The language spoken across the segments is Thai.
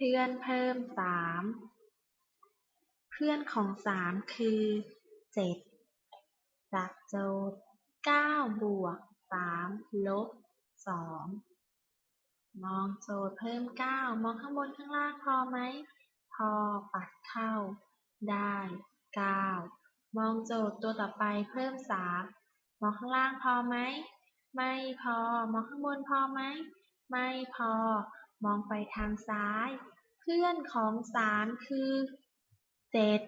เพื่อนเพิ่มสาม เพื่อนของสามคือเจ็ดจากโจทย์เก้าบวกสามลบสองมองโจทย์เพิ่มเก้ามองข้างบนข้างล่างพอไหม พอปัดเข้า ได้เก้ามองโจทย์ตัวต่อไปเพิ่มสามมองข้างล่างพอไหม ไม่พอ มองข้างบนพอไหม ไม่พอ มองไปทางซ้าย เพื่อนของสามคือเจ็ด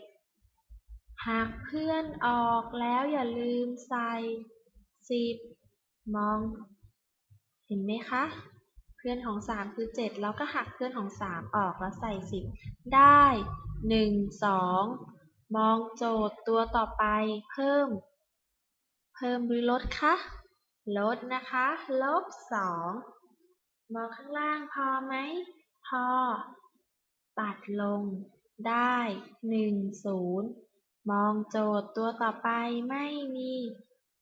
หากเพื่อนออกแล้วอย่าลืมใส่สิบมอง เห็นไหมคะ เพื่อนของสามคือเจ็ดเราก็หักเพื่อนของสามออกแล้วใส่สิบได้หนึ่งสองมองโจทย์ตัวต่อไปเพิ่ม เพิ่มหรือลดคะลดนะคะ ลบสอง มองข้างล่างพอไหม พอ ตัดลง ได้หนึ่งศูนย์มองโจทย์ตัวต่อไปไม่มี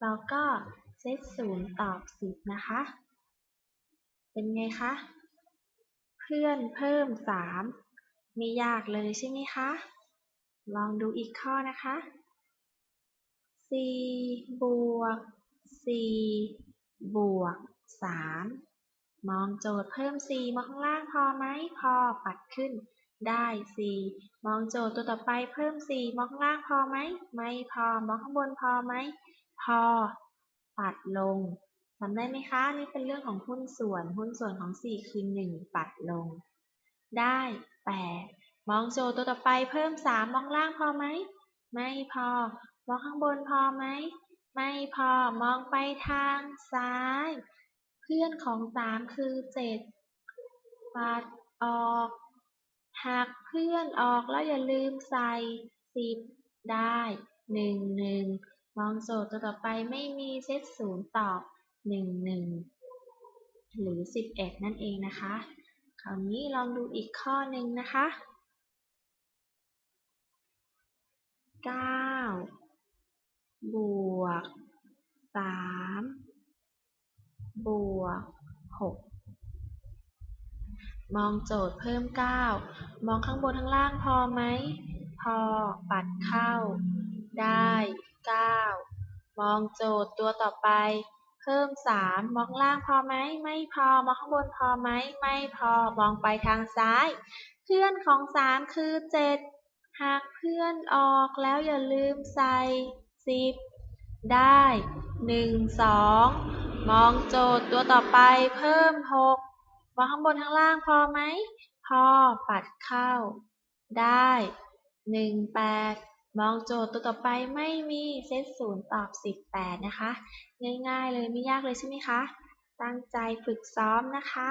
เราก็เซตศูนย์ตอบสิบนะคะ เป็นไงคะ เพื่อนเพิ่มสามไม่ยากเลยใช่ไหมคะ ลองดูอีกข้อนะคะสี่บวกสี่บวกสาม มองโจทย์เพิ่มสี่มองข้างล่างพอไหมพอปัดขึ้นได้สี่มองโจทย์ตัวต่อไปเพิ่มสี่มองข้างล่างพอไหมไม่พอมองข้างบนพอไหมพอ ปัดลงจำได้ไหมคะ นี่เป็นเรื่องของหุ้นส่วน หุ้นส่วนของสี่คือหนึ่งปัดลง ได้แปดมองโจทย์ตัวต่อไปเพิ่มสามองล่างพอไหม ไม่พอ มองข้างบนพอไหม ไม่พอ มองไปทางซ้าย พื่อนของสามคือเจ็ดปัดออกหักเพื่อนออกแล้วอย่าลืมใส่สิบได้หนึ่งหนึ่งมองโจทย์ตัวต่อไปไม่มีเซตศูนย์ตอบหนึ่งหนึ่งหรือสิบเอ็ดนั่นเองนะคะ คราวนี้ลองดูอีกข้อหนึ่งนะคะเก้าบวกสาม บวกหกมองโจทย์เพิ่มเก้ามองข้างบนข้างล่างพอไหม พอ ปัดเข้า ได้เก้ามองโจทย์ตัวต่อไป เพิ่มสามมองล่างพอไหม ไม่พอ มองข้างบนพอไหม ไม่พอ มองไปทางซ้าย เพื่อนของสามคือเจ็ดหากเพื่อนออกแล้วอย่าลืมใส่สิบได้หนึ่งสอง มองโจทย์ตัวต่อไปเพิ่มหกมองข้างบนข้างล่างพอไหม พอปัดเข้า ได้หนึ่งแปดมองโจทย์ตัวต่อไปไม่มีเซตศูนย์ตอบสิบแปดนะคะ ง่ายๆเลยไม่ยากเลยใช่ไหมคะ ตั้งใจฝึกซ้อมนะคะ